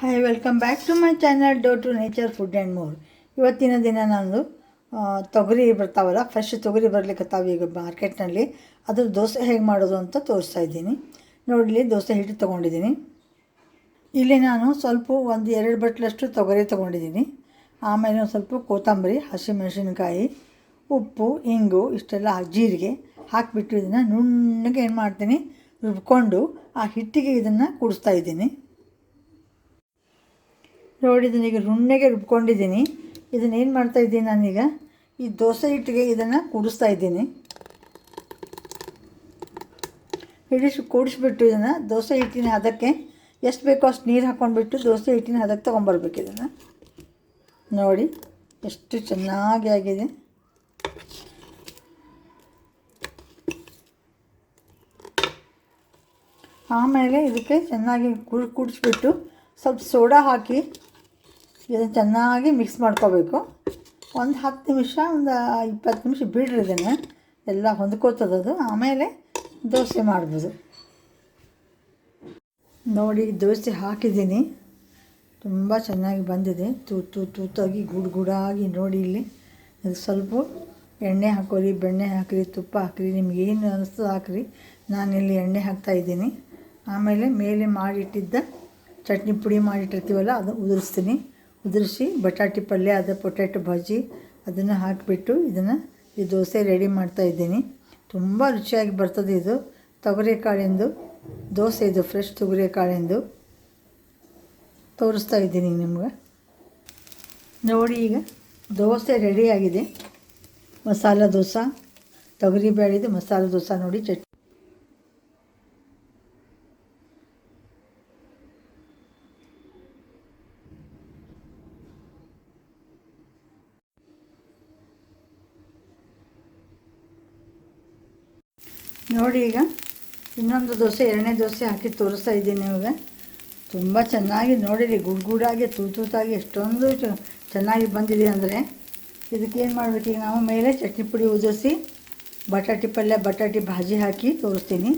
Hi welcome back to my channel do to nature food and more ಇವತ್ತಿನ ದಿನ ನಾನು ತೊಗರಿ ಬರ್ತಾವಲ್ಲ ಫ್ರೆಶ್ ತೊಗರಿ ಬರ್ಲಿಕ್ಕತ್ತಾವ ಈಗ ಮಾರ್ಕೆಟ್ನಲ್ಲಿ. ಅದ್ರ ದೋಸೆ ಹೇಗೆ ಮಾಡೋದು ಅಂತ ತೋರಿಸ್ತಾ ಇದ್ದೀನಿ. ನೋಡಲಿ, ದೋಸೆ ಹಿಟ್ಟು ತೊಗೊಂಡಿದ್ದೀನಿ. ಇಲ್ಲಿ ನಾನು ಸ್ವಲ್ಪ ಒಂದು ಎರಡು ಬಟ್ಲಷ್ಟು ತೊಗರಿ ತೊಗೊಂಡಿದ್ದೀನಿ. ಆಮೇಲೆ ಒಂದು ಸ್ವಲ್ಪ ಕೊತ್ತಂಬರಿ, ಹಸಿಮೆಣಸಿನಕಾಯಿ, ಉಪ್ಪು, ಇಂಗು, ಇಷ್ಟೆಲ್ಲ ಜೀರಿಗೆ ಹಾಕಿಬಿಟ್ಟು ಇದನ್ನು ನುಣ್ಣಗೆ ಏನು ಮಾಡ್ತೀನಿ, ರುಬ್ಕೊಂಡು ಆ ಹಿಟ್ಟಿಗೆ ಇದನ್ನು ಕೂಡಿಸ್ತಾ ಇದ್ದೀನಿ. ನೋಡಿ, ಇದನ್ನ ಈಗ ರುಣ್ಣೆಗೆ ರುಬ್ಕೊಂಡಿದ್ದೀನಿ. ಇದನ್ನ ಏನು ಮಾಡ್ತಾ ಇದ್ದೀನಿ ನಾನೀಗ? ಈ ದೋಸೆ ಹಿಟ್ಟಿಗೆ ಇದನ್ನು ಕೂಡಿಸ್ತಾ ಇದ್ದೀನಿ. ಹಿಡಿಸಿ ಕೂಡಿಸ್ಬಿಟ್ಟು ಇದನ್ನು ದೋಸೆ ಹಿಟ್ಟಿನ ಅದಕ್ಕೆ ಎಷ್ಟು ಬೇಕೋ ಅಷ್ಟು ನೀರು ಹಾಕ್ಕೊಂಡ್ಬಿಟ್ಟು ದೋಸೆ ಹಿಟ್ಟಿನ ಅದಕ್ಕೆ ತೊಗೊಂಬರ್ಬೇಕು ಇದನ್ನು. ನೋಡಿ, ಎಷ್ಟು ಚೆನ್ನಾಗಿ ಆಗಿದೆ. ಆಮೇಲೆ ಇದಕ್ಕೆ ಚೆನ್ನಾಗಿ ಕುಡ್ ಕುಡಿಸ್ಬಿಟ್ಟು ಸ್ವಲ್ಪ ಸೋಡಾ ಹಾಕಿ ಇದನ್ನು ಚೆನ್ನಾಗಿ ಮಿಕ್ಸ್ ಮಾಡ್ಕೋಬೇಕು. ಒಂದು ಹತ್ತು ನಿಮಿಷ, ಒಂದು ಇಪ್ಪತ್ತು ನಿಮಿಷ ಬಿಡ್ರಿ ಇದನ್ನು. ಎಲ್ಲ ಹೊಂದ್ಕೋತದದು ಆಮೇಲೆ ದೋಸೆ ಮಾಡ್ಬೋದು. ನೋಡಿ, ದೋಸೆ ಹಾಕಿದ್ದೀನಿ. ತುಂಬ ಚೆನ್ನಾಗಿ ಬಂದಿದೆ. ತೂತು ತೂತಾಗಿ, ಗುಡ್ ಗುಡಾಗಿ ನೋಡಿ ಇಲ್ಲಿ. ಅದಕ್ಕೆ ಸ್ವಲ್ಪ ಎಣ್ಣೆ ಹಾಕೋರಿ, ಬೆಣ್ಣೆ ಹಾಕಿರಿ, ತುಪ್ಪ ಹಾಕಿರಿ, ನಿಮ್ಗೆ ಏನು ಅನಿಸ್ತು ಹಾಕಿರಿ. ನಾನಿಲ್ಲಿ ಎಣ್ಣೆ ಹಾಕ್ತಾ ಇದ್ದೀನಿ. ಆಮೇಲೆ ಮೇಲೆ ಮಾಡಿಟ್ಟಿದ್ದ ಚಟ್ನಿ ಪುಡಿ ಮಾಡಿಟ್ಟಿರ್ತೀವಲ್ಲ, ಅದು ಉದುರಿಸ್ತೀನಿ. ಉದುರಿಸಿ ಬಟಾಟಿ ಪಲ್ಯ, ಅದು ಪೊಟ್ಯಾಟೊ ಭಾಜಿ ಅದನ್ನು ಹಾಕಿಬಿಟ್ಟು ಇದನ್ನು ಈ ದೋಸೆ ರೆಡಿ ಮಾಡ್ತಾ ಇದ್ದೀನಿ. ತುಂಬ ರುಚಿಯಾಗಿ ಬರ್ತದೆ ಇದು. ತೊಗರಿಕಾಳಿಂದು, ದೋಸೆ ಇದು ಫ್ರೆಶ್ ತೊಗರಿಕಾಳಿಂದು ತೋರಿಸ್ತಾ ಇದ್ದೀನಿ ನಿಮ್ಗೆ. ನೋಡಿ ಈಗ, ದೋಸೆ ರೆಡಿಯಾಗಿದೆ ಮಸಾಲ ದೋಸೆ, ತೊಗರಿ ಬೇಳೆದು ಮಸಾಲೆ ದೋಸೆ ನೋಡಿ ಚಟ್ ನೋಡಿ ಈಗ ಇನ್ನೊಂದು ದೋಸೆ, ಎರಡನೇ ದೋಸೆ ಹಾಕಿ ತೋರಿಸ್ತಾ ಇದ್ದೀನಿ ನಿಮಗೆ. ತುಂಬ ಚೆನ್ನಾಗಿ ನೋಡಿರಿ, ಗುಡ್ ಗುಡಾಗಿ ತೂತೂತಾಗಿ ಎಷ್ಟೊಂದು ಚೆನ್ನಾಗಿ ಬಂದಿದೆ ಅಂದರೆ. ಇದಕ್ಕೆ ಏನು ಮಾಡಬೇಕು ಈಗ ನಾವು ಮೇಲೆ ಚಟ್ನಿ ಪುಡಿ ಉದಿಸಿ ಬಟಾಟಿ ಪಲ್ಯ, ಬಟಾಟಿ ಭಾಜಿ ಹಾಕಿ ತೋರಿಸ್ತೀನಿ.